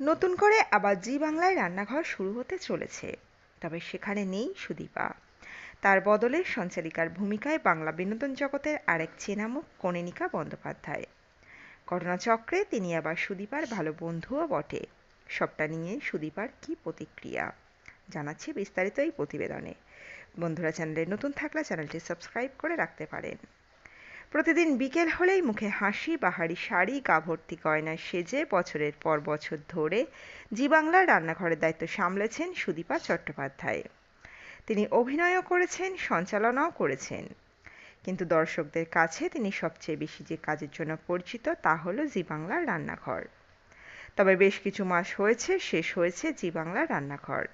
নতুন করে আবার জি বাংলায় রান্নাঘর শুরু হতে চলেছে। তবে সেখানে নেই সুদীপা। তার বদলে সঞ্চালিকার ভূমিকায় বাংলা বিনোদন জগতের আরেক চেনামুখ কনিনিকা বন্দ্যোপাধ্যায়। ঘটনাচক্রে তিনি আবার সুদীপার ভালো বন্ধুও বটে। সবটা নিয়ে সুদীপার কি প্রতিক্রিয়া? জানাচ্ছি বিস্তারিত এই প্রতিবেদনে। বন্ধুরা চ্যানেলে নতুন থাকলে চ্যানেলটি সাবস্ক্রাইব করে রাখতে পারেন। প্রতিদিন বিকেল হলেই মুখে হাসি বাহারি শাড়ি গা ভর্তি গয়নায় সেজে বছরের পর বছর ধরে জি বাংলার রান্নাঘরের দায়িত্ব সামলেছেন সুদীপা চট্টোপাধ্যায়। তিনি অভিনয়ও করেছেন, সঞ্চালনাও করেছেন। কিন্তু দর্শকদের কাছে তিনি সবচেয়ে বেশি যে কাজের জন্য পরিচিত তা হলো জি বাংলার রান্নাঘর। তবে বেশ কিছু মাস হয়েছে, শেষ হয়েছে জি বাংলার রান্নাঘর।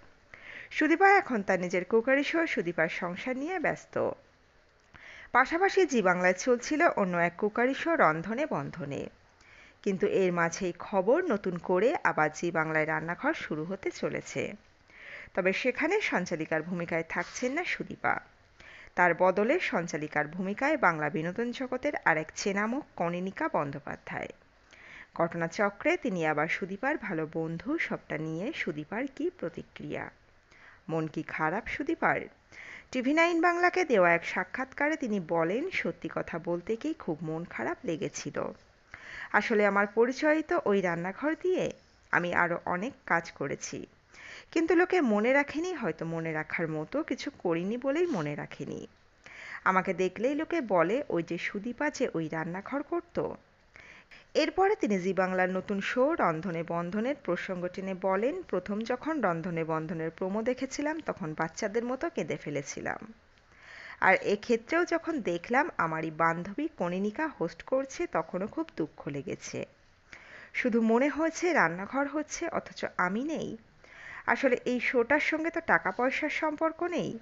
সুদীপা এখন তার নিজের কুকারি শো সুদীপার সংসার নিয়ে ব্যস্ত। পাশাপাশি জি বাংলায় চলছিল অন্য এক কুকারি শো রন্ধনে বন্ধনে। কিন্তু এর মাঝেই খবর নতুন করে আবার জি বাংলায় রান্নাঘর শুরু হতে চলেছে। তবে সেখানে সঞ্চালিকার ভূমিকায় থাকছেন না সুদীপা। তার বদলে সঞ্চালিকার ভূমিকায় বাংলা বিনোদন জগতের আরেক চেনামুখ কনিনিকা বন্দ্যোপাধ্যায়। ঘটনাচক্রে তিনি আবার সুদীপার ভালো বন্ধু, সবটা নিয়ে সুদীপার কি প্রতিক্রিয়া? মন কি খারাপ সুদীপার? টিভি নাইন বাংলাকে দেওয়া এক সাক্ষাৎকারে তিনি বলেন, সত্যি কথা বলতে কি খুব মন খারাপ লেগেছিল। আসলে আমার পরিচয় তো ওই রান্নাঘর দিয়ে আমি আরও অনেক কাজ করেছি। কিন্তু লোকে মনে রাখেনি, হয়তো মনে রাখার মতো কিছু করিনি বলেই মনে রাখেনি। আমাকে দেখলেই লোকে বলে, ওই যে সুদীপা যে ওই রান্নাঘর করতো এরপরে তিনি জি বাংলার নতুন শো রন্ধনে বন্ধনের প্রসঙ্গ টেনে বলেন, প্রথম যখন রন্ধনে বন্ধনের প্রোমো দেখেছিলাম, তখন বাচ্চাদের মতো কেঁদে ফেলেছিলাম। আর এক্ষেত্রেও যখন দেখলাম আমারই বান্ধবী কনিনিকা হোস্ট করছে, তখনও খুব দুঃখ লেগেছে। শুধু মনে হয়েছে রান্নাঘর হচ্ছে, অথচ আমি নেই। আসলে এই শোটার সঙ্গে তো টাকা পয়সার সম্পর্ক নেই।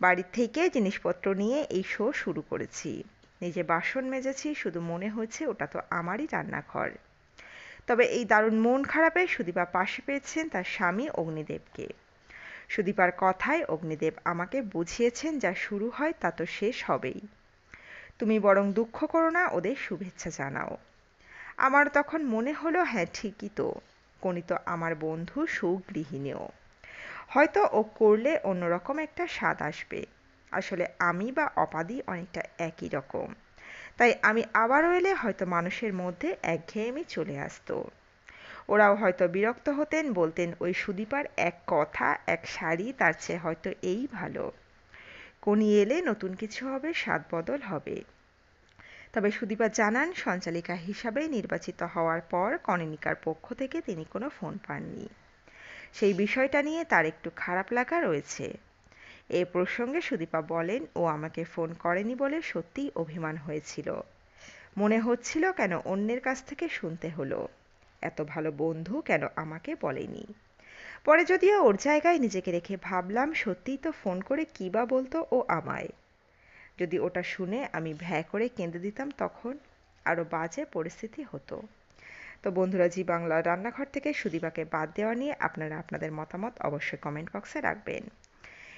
বাড়ি থেকে জিনিসপত্র নিয়ে এই শো শুরু করেছি। নিজে বাসন মেজেছি, শুধু মনে হয়েছে ওটা তো আমারই রান্নাঘর। তবে এই দারুণ মন খারাপে সুদীপা পাশে পেয়েছেন তার স্বামী অগ্নিদেবকে। সুদীপার কথায় অগ্নিদেব আমাকে বুঝিয়েছেন, যা শুরু হয় তা তো শেষ হবেই। তুমি বরং দুঃখ করো না, ওদের শুভেচ্ছা জানাও। আমার তখন মনে হলো হ্যাঁ ঠিকই তো। কোনি তো আমার বন্ধু সুগৃহিণীও। হয়তো ও করলে অন্যরকম একটা স্বাদ আসবে। আসলে আমি বা অপাদি অনেকটা একই রকম। তাই আমি আবারও এলে হয়তো মানুষের মধ্যে একঘেয়েমি চলে আসতো। ওরাও হয়তো বিরক্ত হতেন, বলতেন, ওই সুদীপার এক কথা, এক শাড়ি, তার চেয়ে হয়তো এই ভালো। কোনি এলে নতুন কিছু হবে, স্বাদ বদল হবে। তবে সুদীপা জানান, সঞ্চালিকা হিসাবে নির্বাচিত হওয়ার পর কনিনিকার পক্ষ থেকে তিনি কোনো ফোন পাননি। সেই বিষয়টা নিয়ে তার একটু খারাপ লাগা রয়েছে। এ প্রসঙ্গে সুদীপা বলেন, ও আমাকে ফোন করেনি বলে সত্যিই অভিমান হয়েছিল। মনে হচ্ছিল কেন অন্যের কাছ থেকে শুনতে হলো। এত ভালো বন্ধু কেন আমাকে বলেনি? পরে যদিও ওর জায়গায় নিজেকে রেখে ভাবলাম, সত্যিই তো ফোন করে কী বা বলতো ও আমায়। যদি ওটা শুনে আমি ভ্যা করে কেঁদে দিতাম তখন আরও বাজে পরিস্থিতি হতো। তো বন্ধুরা, জি বাংলা রান্নাঘর থেকে সুদীপাকে বাদ দেওয়া নিয়ে আপনারা আপনাদের মতামত অবশ্যই কমেন্ট বক্সে রাখবেন।